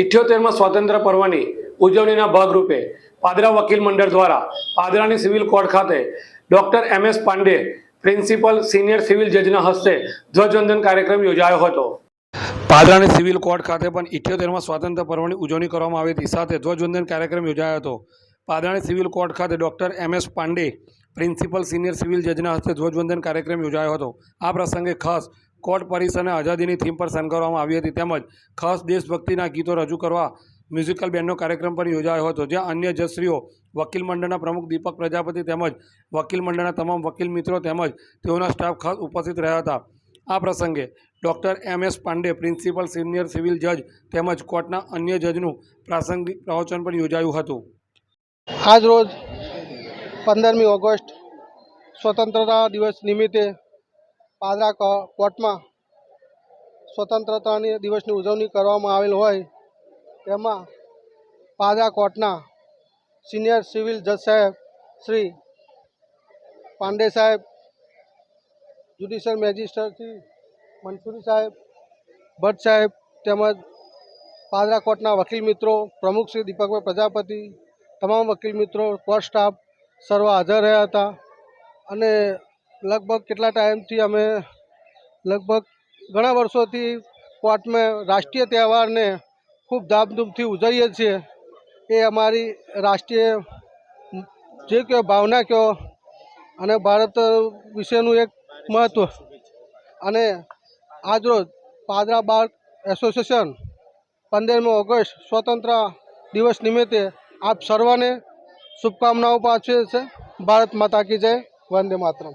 ઇઠ્યોતેરમાં સ્વાતંત્ર્ય પર્વની ઉજવણીના ભાગરૂપે પાદરા વકીલ મંડળ દ્વારા પાદરાની સિવિલ કોર્ટ ખાતે doctor M S Pandey, principal senior civil જજના હસ્તે ધ્વજવંદન કાર્યક્રમ યોજાયો હતો. પાદરાની સિવિલ કોર્ટ ખાતે પણ ઇઠ્યોતેરમાં સ્વાતંત્ર્ય પર્વની ઉજવણી કરવામાં આવી હતી. સાથે ધ્વજવંદન કાર્યક્રમ યોજાયો હતો. પાદરાની સિવિલ કોર્ટ ખાતે doctor M S Pandey, principal senior civil જજના હસ્તે ધ્વજવંદન કાર્યક્રમ યોજાયો હતો. આ પ્રસંગે ખાસ કોર્ટ પરિસરને આઝાદીની થીમ પર શણગારવામાં આવી હતી. તેમજ ખાસ દેશભક્તિના ગીતો રજૂ કરવા મ્યુઝિકલ બેન્ડનો કાર્યક્રમ પણ યોજાયો હતો, જ્યાં અન્ય જજશ્રીઓ વકીલ મંડળના પ્રમુખ દીપક પ્રજાપતિ તેમજ વકીલ મંડળના તમામ વકીલ મિત્રો તેમજ તેઓના સ્ટાફ ખાસ ઉપસ્થિત રહ્યા હતા. આ પ્રસંગે doctor M S Pandey, principal, senior civil જજ તેમજ કોર્ટના અન્ય જજનું પ્રાસંગિક પ્રવચન પણ યોજાયું હતું. આજ રોજ પંદરમી ઓગસ્ટ સ્વતંત્રતા દિવસ નિમિત્તે પાદરા કોર્ટમાં સ્વતંત્રતાની દિવસની ઉજવણી કરવામાં આવેલ હોય, તેમાં પાદરા કોર્ટના સિનિયર સિવિલ જજ સાહેબ શ્રી પાંડે સાહેબ, જ્યુડિશિયલ મેજિસ્ટ્રેટ મનસુરી સાહેબ, ભટ્ટ સાહેબ તેમજ પાદરા કોર્ટના વકીલ મિત્રો, પ્રમુખ શ્રી દીપકભાઈ પ્રજાપતિ, તમામ વકીલ મિત્રો કોર્ટ સ્ટાફ સર્વ હાજર રહ્યા હતા અને લગભગ કેટલા ટાઈમથી અમે લગભગ ઘણા વર્ષોથી કોર્ટમાં રાષ્ટ્રીય તહેવારને ખૂબ ધામધૂમથી ઉજવીએ છીએ. એ અમારી રાષ્ટ્રીય જે કહો ભાવના કહો અને ભારત વિશેનું એક મહત્ત્વ અને આજરોજ પાદરા બાર એસોસિએશન પંદરમી ઓગસ્ટ સ્વતંત્ર દિવસ નિમિત્તે આપ સર્વને શુભકામનાઓ પાઠવે છે. ભારત માતા કી જય, વંદે માતરમ.